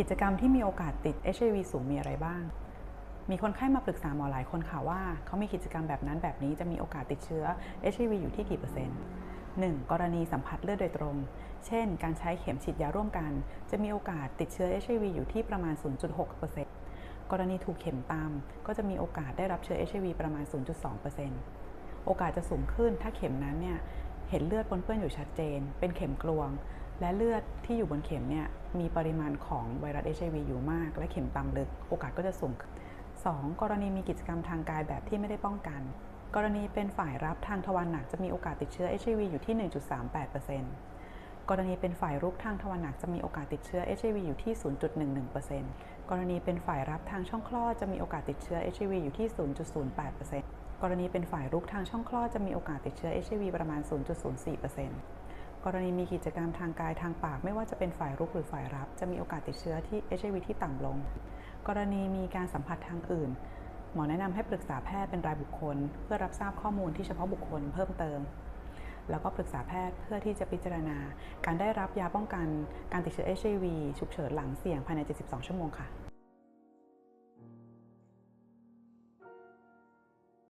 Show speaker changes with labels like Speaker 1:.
Speaker 1: กิจกรรมที่มีโอกาสติด HIV สูงมีอะไรบ้าง มีคนไข้มาปรึกษาหมอหลายคนค่ะว่าเขามีกิจกรรมแบบนั้นแบบนี้จะมีโอกาสติดเชื้อ HIV อยู่ที่กี่เปอร์เซ็นต์ 1. กรณีสัมผัสเลือดโดยตรง เช่น การใช้เข็มฉีดยาร่วมกัน จะมีโอกาสติดเชื้อ HIV อยู่ที่ประมาณ 0.6%กรณีถูกเข็มตาม ก็จะมีโอกาสได้รับเชื้อ HIV ประมาณ 0.2%โอกาสจะสูงขึ้นถ้าเข็มนั้นเนี่ยเห็นเลือดปนเปื้อนอยู่ชัดเจน เป็นเข็มกลวง และเลือดที่อยู่บนเข็มเนี่ยมีปริมาณของไวรัส HIV อยู่มาก และเข็มตามลึกโอกาสก็จะสูง 2. กรณีมีกิจกรรมทางกายแบบที่ไม่ได้ป้องกัน กรณีเป็นฝ่ายรับทางทวารหนักจะมีโอกาสติดเชื้อ HIV อยู่ที่ 1.38%กรณีเป็นฝ่ายรุกทางทวารหนักจะมีโอกาสติดเชื้อ HIV อยู่ที่ 0.11%กรณีเป็นฝ่ายรับทางช่องคลอดจะมีโอกาสติดเชื้อ HIV อยู่ที่ 0.08%กรณีเป็นฝ่ายรุกทางช่องคลอดจะมีโอกาสติดเชื้อ HIV ประมาณ 0.04% กรณีมีกิจกรรมทางกายทางปาก ไม่ว่าจะเป็นฝ่ายรุกหรือฝ่ายรับ จะมีโอกาสติดเชื้อที่ HIV ที่ต่ำลง กรณีมีการสัมผัสทางอื่น หมอแนะนำให้ปรึกษาแพทย์เป็นรายบุคคล เพื่อรับทราบข้อมูลที่เฉพาะบุคคลเพิ่มเติม แล้วก็ปรึกษาแพทย์เพื่อที่จะพิจารณา การได้รับยาป้องกันการติดเชื้อ HIV ฉุกเฉินหลังเสี่ยงภายใน 72 ชั่วโมงค่ะ